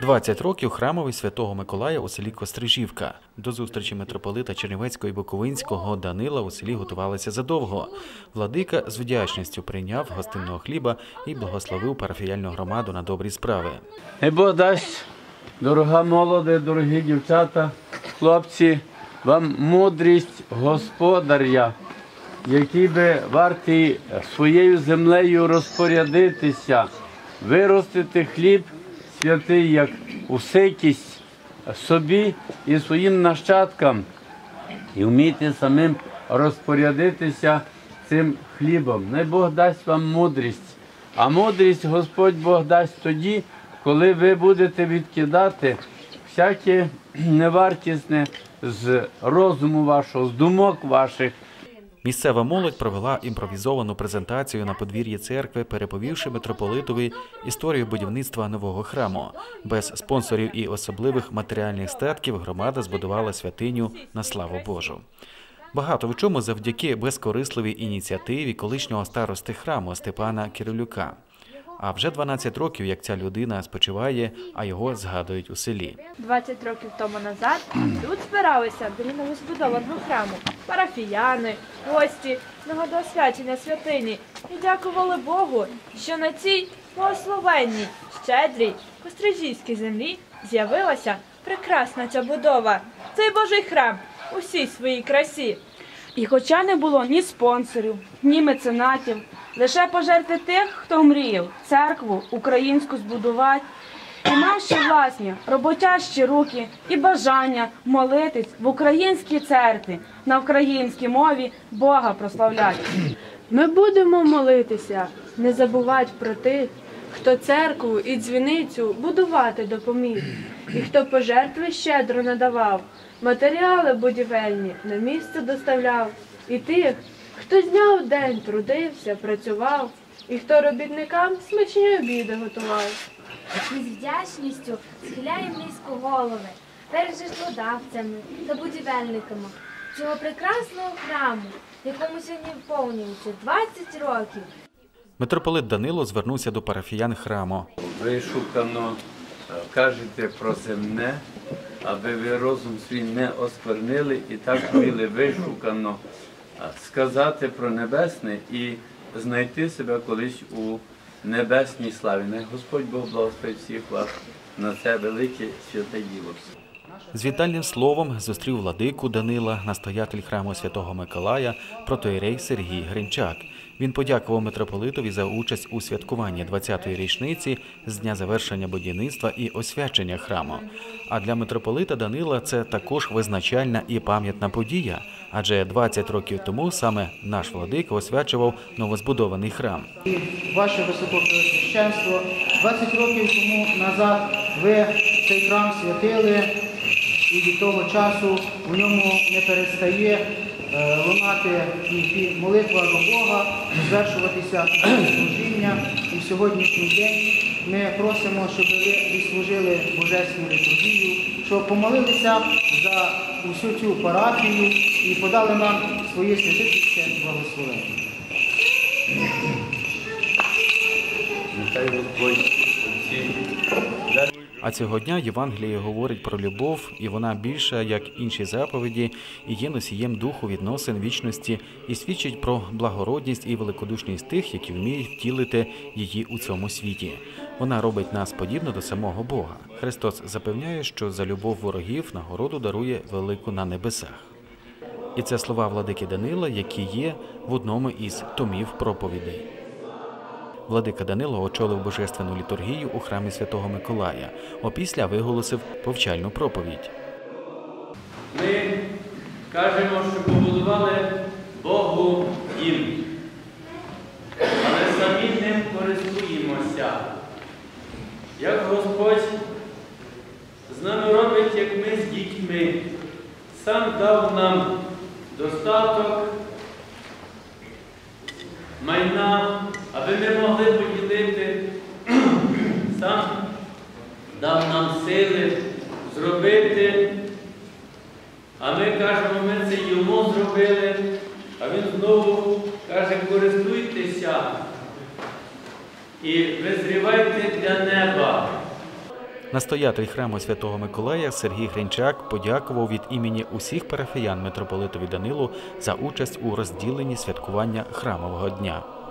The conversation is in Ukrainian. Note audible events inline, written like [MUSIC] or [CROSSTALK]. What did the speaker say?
20 років храмовий святого Миколая у селі Кострижівка. До зустрічі митрополита Чернівецького і Буковинського Данила у селі готувалися задовго. Владика з вдячністю прийняв гостинного хліба і благословив парафіяльну громаду на добрі справи. І дасть, дорога молоде, дорогі дівчата, хлопці, вам мудрість господаря, який би вартий своєю землею розпорядитися, виростити хліб святий, як усикість собі і своїм нащадкам, і вміти самим розпорядитися цим хлібом. Най Бог дасть вам мудрість. А мудрість Господь Бог дасть тоді, коли ви будете відкидати всяке [CLEARS THROAT] невартісне з розуму вашого, з думок ваших. Місцева молодь провела імпровізовану презентацію на подвір'ї церкви, переповівши митрополитові історію будівництва нового храму. Без спонсорів і особливих матеріальних статків громада збудувала святиню на славу Божу. Багато в чому завдяки безкорисливій ініціативі колишнього старости храму Степана Кирилюка. А вже 12 років, як ця людина спочиває, а його згадують у селі. 20 років тому назад тут збиралися біля новозбудованого храму парафіяни, гості, нагоди святині і дякували Богу, що на цій благословенній, щедрій, кострижівській землі з'явилася прекрасна ця будова, цей Божий храм у всій своїй красі. І хоча не було ні спонсорів, ні меценатів, лише пожертви тих, хто мріяв церкву українську збудувати, і мав власні роботящі руки і бажання молитись в українській церкві на українській мові Бога прославляти. Ми будемо молитися, не забувати про тих, хто церкву і дзвіницю будувати допоміг, і хто пожертви щедро надавав, матеріали будівельні на місце доставляв, і тих, хто дня в день трудився, працював, і хто робітникам смачні обіди готував. Ми з вдячністю схиляємо низько голови перед житлодавцями та будівельниками цього прекрасного храму, якому сьогодні вповнюється 20 років. Митрополит Данило звернувся до парафіян храму. Вишукано е, кажете про земне, аби ви розум свій не осквернили і так вміли вишукано е, сказати про небесне і знайти себе колись у небесній славі. Господь Бог благословить всіх вас на це велике святе діло. З вітальним словом зустрів владику Данила, настоятель храму святого Миколая, протоїрей Сергій Гринчак. Він подякував митрополитові за участь у святкуванні 20-ї річниці з дня завершення будівництва і освячення храму. А для митрополита Данила це також визначальна і пам'ятна подія, адже 20 років тому саме наш владика освячував новозбудований храм. Ваше Високопресвященство, 20 років тому назад ви цей храм святили, і від того часу в ньому не перестає е, лунати тільки молитва до Бога, звершуватися служіння. І в сьогоднішній день ми просимо, щоб ви відслужили божественну літургію, щоб помолилися за усю цю парафію і подали нам своє святительське благословення. Нехай Господь всі А цього дня Євангеліє говорить про любов, і вона більша, як інші заповіді, і є носієм духу відносин вічності, і свідчить про благородність і великодушність тих, які вміють втілити її у цьому світі. Вона робить нас подібно до самого Бога. Христос запевняє, що за любов ворогів нагороду дарує велику на небесах. І це слова владики Данила, які є в одному із томів проповідей. Владика Данило очолив божественну літургію у храмі Святого Миколая. Опісля виголосив повчальну проповідь. Ми кажемо, що побудували Богу дім, але самі ним користуємося. Як Господь з нами робить, як ми з дітьми, сам дав нам достаток майна, аби ми могли поділити, [CLEARS THROAT] сам дав нам сили зробити. А ми кажемо, ми це йому зробили, а він знову каже, користуйтеся і визрівайте для неба. Настоятель храму Святого Миколая Сергій Гринчак подякував від імені усіх парафіян митрополитові Данилу за участь у розділенні святкування храмового дня.